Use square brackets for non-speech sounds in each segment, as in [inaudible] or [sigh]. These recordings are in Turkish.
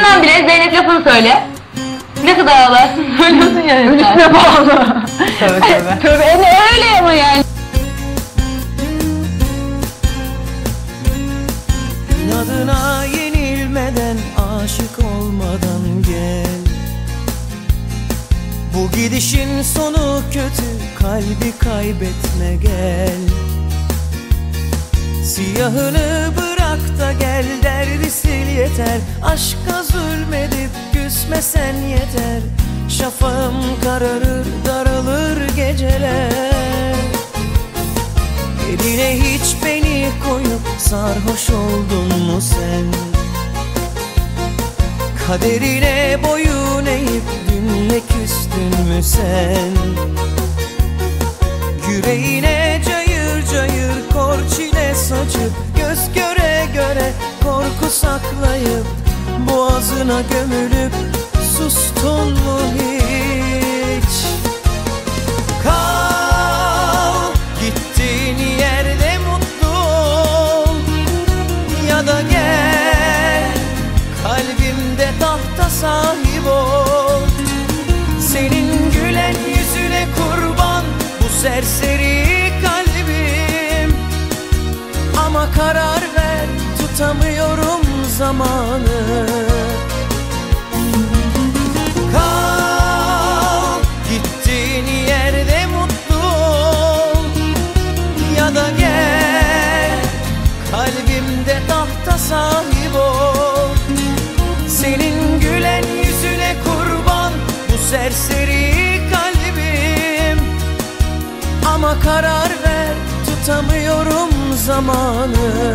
Başından bile Zeynep lafını söyle. Ne kadar ağlarsın [laughs] söylüyorsun ya. Ölüsüne bağlı. [laughs] Tövbe tövbe. Tövbe ne öyle ama yani. İnadına yenilmeden aşık olmadan gel Bu gidişin sonu kötü kalbi kaybetme gel Siyahını bırak da gel derdi sil yeter Aşka zulmedip küsmesen yeter Şafağım kararır daralır geceler Eline hiç beni koyup sarhoş oldun mu sen? Kaderine boyun eğip dünle küstün mü sen? Yüreğine saklayıp Boğazına gömülüp sustun mu hiç? Kal gittiğin yerde mutlu ol. Ya da gel kalbimde tahta sahip ol. Senin gülen yüzüne kurban bu serseri kalbim. Ama karar ver tutamıyorum zamanı. Kal gittiğin yerde mutlu ol. Ya da gel kalbimde tahta sahip ol. Senin gülen yüzüne kurban bu serseri kalbim. Ama karar ver tutamıyorum zamanı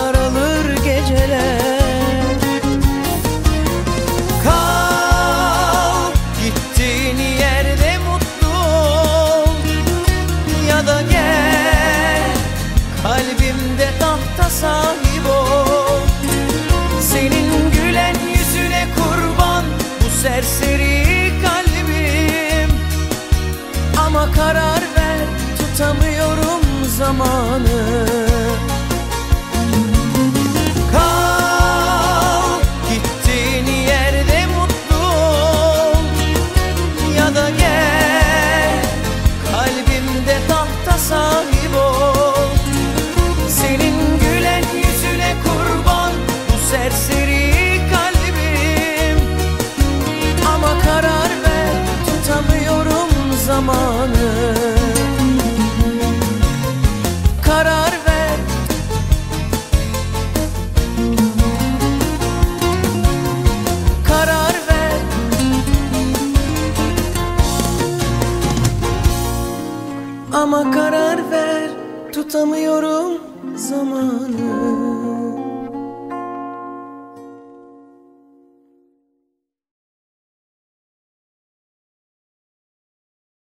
sahip ol. Senin gülen yüzüne kurban bu serseri kalbim. Ama karar ver tutamıyorum zamanı zamanı. Karar ver. Karar ver. Ama karar ver tutamıyorum zamanı